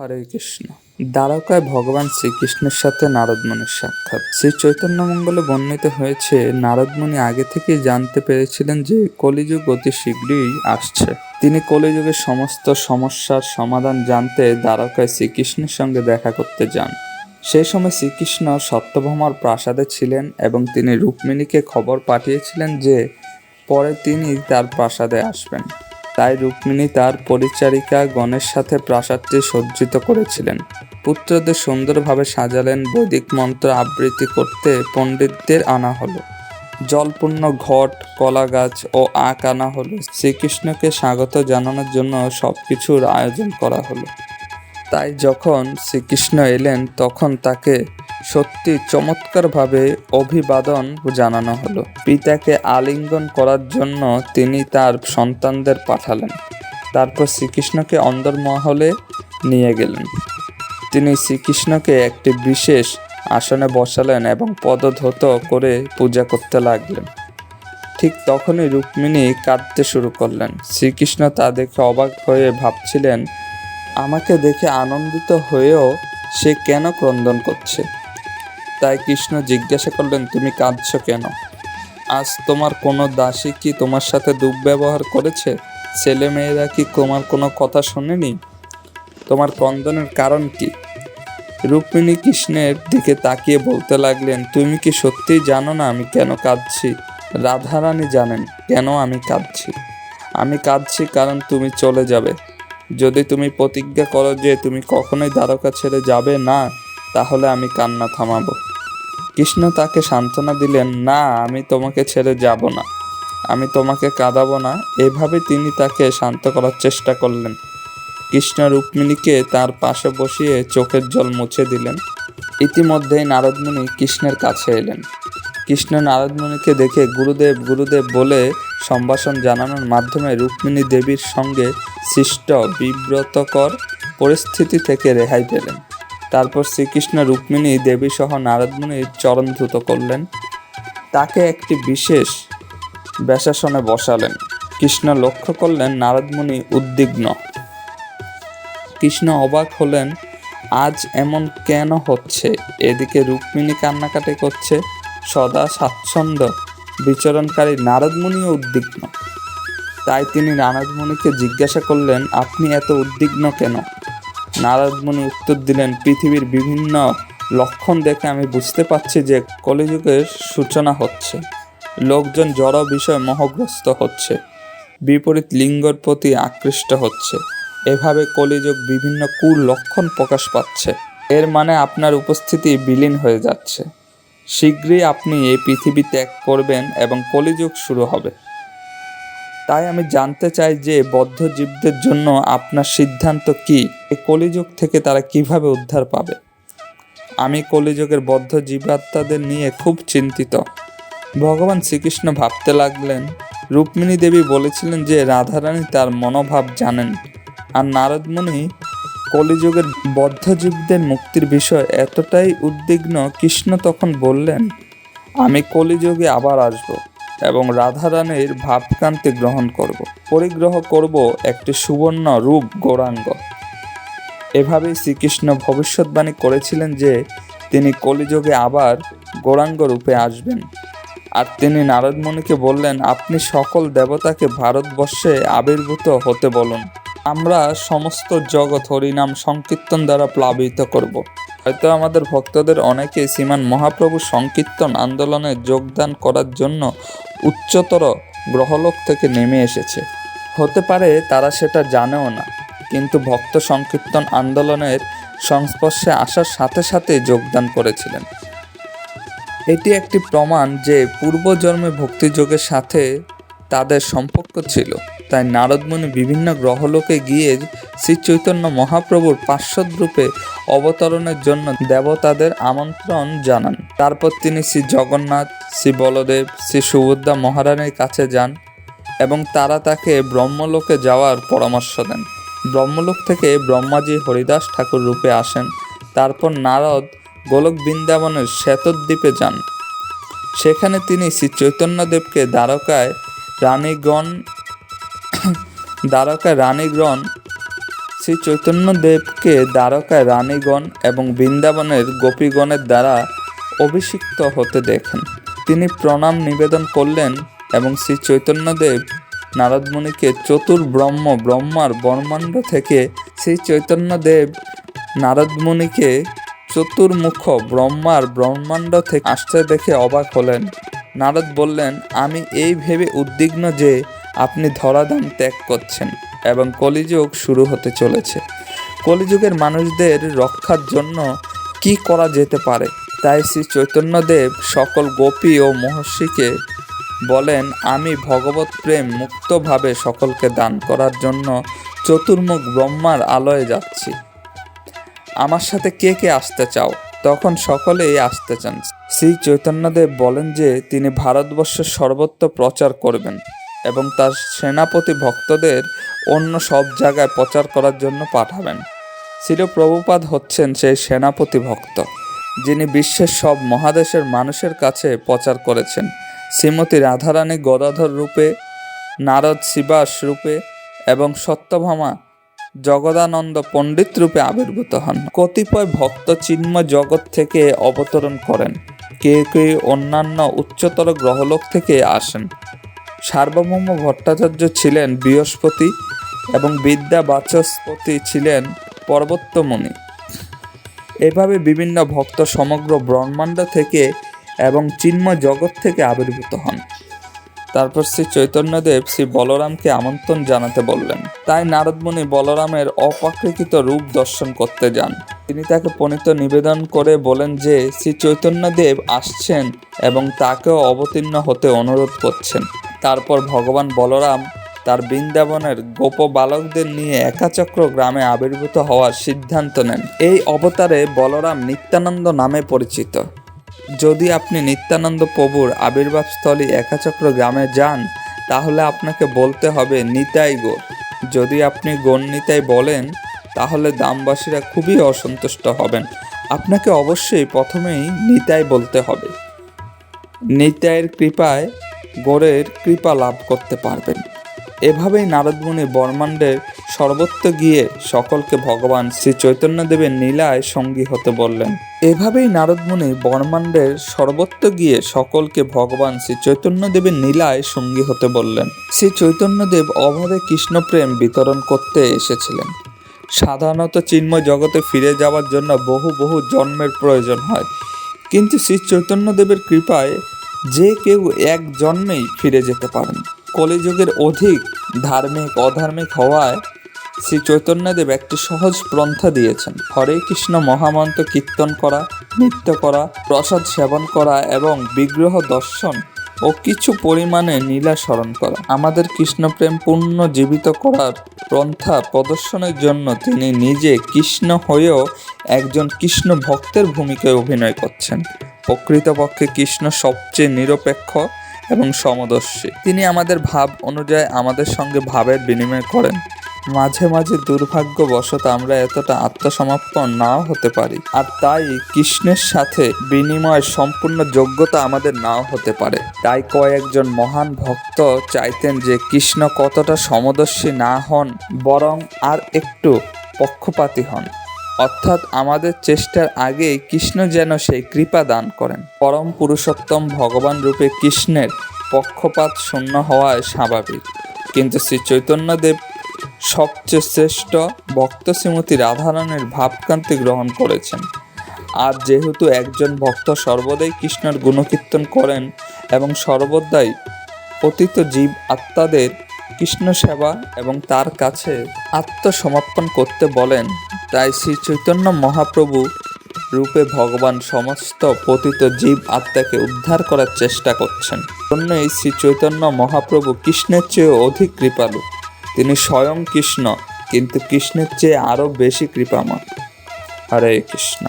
হরে কৃষ্ণ। দ্বারকায় ভগবান শ্রীকৃষ্ণের সাথে নারদমুনির সাক্ষাৎ। শ্রী চৈতন্য মঙ্গলে বর্ণিত হয়েছে নারদমুনি আগে থেকেই জানতে পেরেছিলেন যে কলিযুগ অতি শীঘ্রই আসছে। তিনি কলিযুগের সমস্ত সমস্যার সমাধান জানতে দ্বারকায় শ্রীকৃষ্ণের সঙ্গে দেখা করতে যান। সেই সময় শ্রীকৃষ্ণ সত্যভামার প্রাসাদে ছিলেন এবং তিনি রুক্মিণীকে খবর পাঠিয়েছিলেন যে পরে তিনি তার প্রাসাদে আসবেন। তাই রুক্মিণী তার পরিচারিকা গণের সাথে প্রাসাদটি সজ্জিত করেছিলেন। পুত্রদের সুন্দরভাবে সাজালেন, বৈদিক মন্ত্র আবৃত্তি করতে পণ্ডিতদের আনা হলো। জলপূর্ণ ঘট কলা গাছ ও আঁক আনা হলো। শ্রীকৃষ্ণকে স্বাগত জানানোর জন্য সব কিছুর আয়োজন করা হলো। তাই যখন শ্রীকৃষ্ণ এলেন, তখন তাকে সত্যি চমৎকারভাবে অভিবাদন জানানো হলো। পিতাকে আলিঙ্গন করার জন্য তিনি তার সন্তানদের পাঠালেন। তারপর শ্রীকৃষ্ণকে অন্দরমহলে নিয়ে গেলেন। তিনি শ্রীকৃষ্ণকে একটি বিশেষ আসনে বসালেন এবং পদধত করে পূজা করতে লাগলেন। ঠিক তখনই রুক্মিণী কাঁদতে শুরু করলেন। শ্রীকৃষ্ণ তা দেখে অবাক হয়ে ভাবছিলেন, আমাকে দেখে আনন্দিত হয়েও সে কেন ক্রন্দন করছে? তাই কৃষ্ণ জিজ্ঞাসা করলেন, তুমি কাঁদছ কেন? আজ তোমার কোনো দাসী কি তোমার সাথে দুর্ব্যবহার করেছে? ছেলে মেয়েরা কি তোমার কোনো কথা শোনেনি? তোমার ক্রন্দনের কারণ কি? রুক্মিণী কৃষ্ণের দিকে তাকিয়ে বলতে লাগলেন, তুমি কি সত্যিই জানো না আমি কেন কাঁদছি? রাধারানী জানেন কেন আমি কাঁদছি। আমি কাঁদছি কারণ তুমি চলে যাবে। যদি তুমি প্রতিজ্ঞা করো যে তুমি কখনোই দ্বারকা ছেড়ে যাবে না, তাহলে আমি কান্না থামাবো। কৃষ্ণ তাকে সান্ত্বনা দিলেন, না, আমি তোমাকে ছেড়ে যাব না। আমি তোমাকে কাঁদাবো না। এভাবে তিনি তাকে শান্ত করার চেষ্টা করলেন। কৃষ্ণ রুক্মিণীকে তার পাশে বসিয়ে চোখের জল মুছে দিলেন। ইতিমধ্যেই নারদমণি কৃষ্ণের কাছে এলেন। কৃষ্ণ নারদমণিকে দেখে গুরুদেব গুরুদেব বলে সম্ভাষণ জানানোর মাধ্যমে রুক্মিণী দেবীর সঙ্গে সৃষ্ট বিব্রতকর পরিস্থিতি থেকে রেহাই পেলেন। তারপর শ্রীকৃষ্ণ রুক্মিণী দেবী সহ নারদমুনির চরণ ধুত করলেন। তাকে একটি বিশেষ ব্যাসাসনে বসালেন। কৃষ্ণ লক্ষ্য করলেন নারদমুনি উদ্বিগ্ন। কৃষ্ণ অবাক হলেন, আজ এমন কেন হচ্ছে? এদিকে রুক্মিণী কান্নাকাটি করছে, সদা স্বাচ্ছন্দ্য বিচরণকারী নারদমুনিও উদ্বিগ্ন। তাই তিনি নারদমুনিকে জিজ্ঞাসা করলেন, আপনি এত উদ্বিগ্ন কেন? নারদমুনি উত্তর দিলেন, পৃথিবীর বিভিন্ন লক্ষণ দেখে আমি বুঝতে পারছি যে কলিযুগের সূচনা হচ্ছে। লোকজন জড় বিষয় মোহগ্রস্ত হচ্ছে, বিপরীত লিঙ্গর প্রতি আকৃষ্ট হচ্ছে। এভাবে কলিযুগ বিভিন্ন কুর লক্ষণ প্রকাশ পাচ্ছে। এর মানে আপনার উপস্থিতি বিলীন হয়ে যাচ্ছে। শীঘ্রই আপনি এই পৃথিবী ত্যাগ করবেন এবং কলিযুগ শুরু হবে। তাই আমি জানতে চাই যে বদ্ধ জীবদের জন্য আপনার সিদ্ধান্ত কি? এই কলিযুগ থেকে তারা কীভাবে উদ্ধার পাবে? আমি কলিযুগের বদ্ধ জীবাত্মাদের নিয়ে খুব চিন্তিত। ভগবান শ্রীকৃষ্ণ ভাবতে লাগলেন, রুক্মিণী দেবী বলেছিলেন যে রাধারানী তার মনোভাব জানেন। আর নারদমণি কলিযুগের বদ্ধজীবদের মুক্তির বিষয় এতটাই উদ্বিগ্ন কৃষ্ণ তখন বললেন, আমি কলিযুগে আবার আসব। এবং রাধারানীর ভাবকান্তি গ্রহণ করব। পরিগ্রহ করব একটি সুবর্ণ রূপ গৌরাঙ্গ। এভাবেই শ্রীকৃষ্ণ ভবিষ্যৎবাণী করেছিলেন যে, তিনি কলিযুগে আবার গৌরাঙ্গ রূপে আসবেন। আর তিনি নারদমণিকে বললেন, আপনি সকল দেবতাকে ভারতবর্ষে আবির্ভূত হতে বলুন। আমরা সমস্ত জগৎ হরিনাম সংকীর্তন দ্বারা প্লাবিত করব। হয়তো আমাদের ভক্তদের অনেকে শ্রীমান মহাপ্রভু সংকীর্তন আন্দোলনে যোগদান করার জন্য উচ্চতর গ্রহলোক থেকে নেমে এসেছে। হতে পারে তারা সেটা জানেও না, কিন্তু ভক্ত সংকীর্তন আন্দোলনের সংস্পর্শে আসার সাথে সাথে যোগদান করেছিলেন। এটি একটি প্রমাণ যে পূর্বজন্মে ভক্তিযোগের সাথে তাদের সম্পর্ক ছিল। তাই নারদমুনি বিভিন্ন গ্রহলোকে গিয়ে শ্রী চৈতন্য মহাপ্রভুর পার্শ্বদ রূপে অবতরণের জন্য দেবতাদের আমন্ত্রণ জানান। তারপর তিনি শ্রী জগন্নাথ, শ্রী বলদেব, শ্রী সুভদ্রা মহারানীর কাছে যান এবং তারা তাকে ব্রহ্মলোকে যাওয়ার পরামর্শ দেন। ব্রহ্মলোক থেকে ব্রহ্মাজি হরিদাস ঠাকুর রূপে আসেন। তারপর নারদ গোলক বৃন্দাবনের শ্বেতদ্বীপে যান। সেখানে তিনি শ্রী চৈতন্যদেবকে দ্বারকায় রানীগণ দ্বারকা রানীগণ শ্রী চৈতন্যদেবকে দ্বারকায় রানীগণ এবং বৃন্দাবনের গোপীগণের দ্বারা অভিষিক্ত হতে দেখেন। তিনি প্রণাম নিবেদন করলেন এবং শ্রী চৈতন্যদেব নারদমুনিকে চতুর ব্রহ্ম, ব্রহ্মার ব্রহ্মাণ্ড থেকে শ্রী চৈতন্যদেব নারদমুনিকে চতুর্মুখ, ব্রহ্মার ব্রহ্মাণ্ড থেকে আসতে দেখে অবাক হলেন। নারদ বললেন, আমি এই ভেবে উদ্বিগ্ন যে আপনি ধরাধাম ত্যাগ করছেন এবং কলিযুগ শুরু হতে চলেছে। কলিযুগের মানুষদের রক্ষার জন্য কি করা যেতে পারে? তাই শ্রী চৈতন্যদেব সকল গোপী ও মহর্ষিকে বলেন, আমি ভগবত প্রেম মুক্তভাবে সকলকে দান করার জন্য চতুর্মুখ ব্রহ্মার আলয়ে যাচ্ছি। আমার সাথে কে কে আসতে চাও? তখন সকলেই আসতে চান। শ্রী চৈতন্যদেব বলেন যে, তিনি ভারতবর্ষের সর্বত্র প্রচার করবেন। এবং তার সেনাপতি ভক্তদের অন্য সব জায়গায় প্রচার করার জন্য পাঠাবেন। শ্রী প্রভুপাদ হচ্ছেন সেই সেনাপতি ভক্ত, যিনি বিশ্বের সব মহাদেশের মানুষের কাছে প্রচার করেছেন। শ্রীমতী রাধারানী গদাধর রূপে, নারদ শিবাস রূপে এবং সত্যভামা জগদানন্দ পণ্ডিত রূপে আবির্ভূত হন। কতিপয় ভক্ত চিন্ময় জগৎ থেকে অবতরণ করেন। কেউ কেউ অন্যান্য উচ্চতর গ্রহলোক থেকে আসেন। সার্বভৌম ভট্টাচার্য ছিলেন বৃহস্পতি এবং বিদ্যা বাচস্পতি ছিলেন পর্বতমণি। এভাবে বিভিন্ন ভক্ত সমগ্র ব্রহ্মাণ্ড থেকে এবং চিন্ময় জগৎ থেকে আবির্ভূত হন। তারপর শ্রী চৈতন্যদেব শ্রী বলরামকে আমন্ত্রণ জানাতে বললেন। তাই নারদমণি বলরামের অপ্রাকৃত রূপ দর্শন করতে যান। তিনি তাকে পণিত নিবেদন করে বলেন যে, শ্রী চৈতন্যদেব আসছেন এবং তাকেও অবতীর্ণ হতে অনুরোধ করছেন। তারপর ভগবান বলরাম তার বৃন্দাবনের গোপ বালকদের নিয়ে একাচক্র গ্রামে আবির্ভূত হওয়ার সিদ্ধান্ত নেন। এই অবতারে বলরাম নিত্যানন্দ নামে পরিচিত। যদি আপনি নিত্যানন্দ প্রভুর আবির্ভাবস্থলী একাচক্র গ্রামে যান, তাহলে আপনাকে বলতে হবে নিতাই গো। যদি আপনি গণ নিতাই বলেন, তাহলে দামবাসীরা খুবই অসন্তুষ্ট হবেন। আপনাকে অবশ্যই প্রথমেই নিতাই বলতে হবে। নিতাইয়ের কৃপায় গোড়ের কৃপা লাভ করতে পারবেন। এভাবেই নারদমুনি বর্মাণ্ডের সর্বত্র গিয়ে সকলকে ভগবান শ্রী চৈতন্যদেবের নীলায় সঙ্গী হতে বললেন। এভাবেই নারদমুনি বর্মাণ্ডের সর্বত্র গিয়ে সকলকে ভগবান শ্রী চৈতন্যদেবের নীলায় সঙ্গী হতে বললেন। শ্রী চৈতন্যদেব অবাধে কৃষ্ণপ্রেম বিতরণ করতে এসেছিলেন। সাধারণত চিন্ময় জগতে ফিরে যাওয়ার জন্য বহু বহু জন্মের প্রয়োজন হয়। কিন্তু শ্রী চৈতন্যদেবের কৃপায় যে কেউ এক জন্মেই ফিরে যেতে পারেন। কলিযুগের অধিক ধার্মিক, অধার্মিক হওয়ায় শ্রী চৈতন্যদেব একটি সহজ পন্থা দিয়েছেন। হরে কৃষ্ণ, মহামন্ত্র কীর্তন করা, নৃত্য করা, প্রসাদ সেবন করা এবং বিগ্রহ দর্শন ও কিছু পরিমাণে নীলা স্মরণ করা। আমাদের কৃষ্ণপ্রেম পূর্ণ জীবিত করার পন্থা প্রদর্শনের জন্য তিনি নিজে কৃষ্ণ হয়েও একজন কৃষ্ণ ভক্তের ভূমিকায় অভিনয় করছেন। প্রকৃতপক্ষে কৃষ্ণ সবচেয়ে নিরপেক্ষ এবং সমদর্শী। তিনি আমাদের ভাব অনুযায়ী আমাদের সঙ্গে ভাবের বিনিময় করেন। মাঝে মাঝে দুর্ভাগ্যবশত আমরা এতটা আত্মসমর্পণ নাও হতে পারি। আর তাই কৃষ্ণের সাথে বিনিময়ের সম্পূর্ণ যোগ্যতা আমাদের নাও হতে পারে। তাই কয়েকজন মহান ভক্ত চাইতেন যে কৃষ্ণ কতটা সমদর্শী না হন, বরং আর একটু পক্ষপাতী হন। অর্থাৎ আমাদের চেষ্টার আগেই কৃষ্ণ যেন সেই কৃপা দান করেন। পরম পুরুষোত্তম ভগবান রূপে কৃষ্ণের পক্ষপাত শূন্য হওয়ায় স্বাভাবিক। কিন্তু শ্রী চৈতন্যদেব সবচেয়ে শ্রেষ্ঠ ভক্ত শ্রীমতী রাধারণের ভাবকান্তি গ্রহণ করেছেন। আর যেহেতু একজন ভক্ত সর্বদাই কৃষ্ণের গুণকীর্তন করেন এবং সর্বদাই পতিত জীব আত্মাদের কৃষ্ণ সেবা এবং তার কাছে আত্মসমর্পণ করতে বলেন তাই শ্রী চৈতন্য মহাপ্রভু রূপে ভগবান সমস্ত পতিত জীব আত্মাকে উদ্ধার করার চেষ্টা করছেন। জন্যই শ্রী চৈতন্য মহাপ্রভু কৃষ্ণের চেয়ে অধিক কৃপালু। তিনি স্বয়ং কৃষ্ণ, কিন্তু কৃষ্ণের চেয়ে আরও বেশি কৃপাময়। হরে কৃষ্ণ।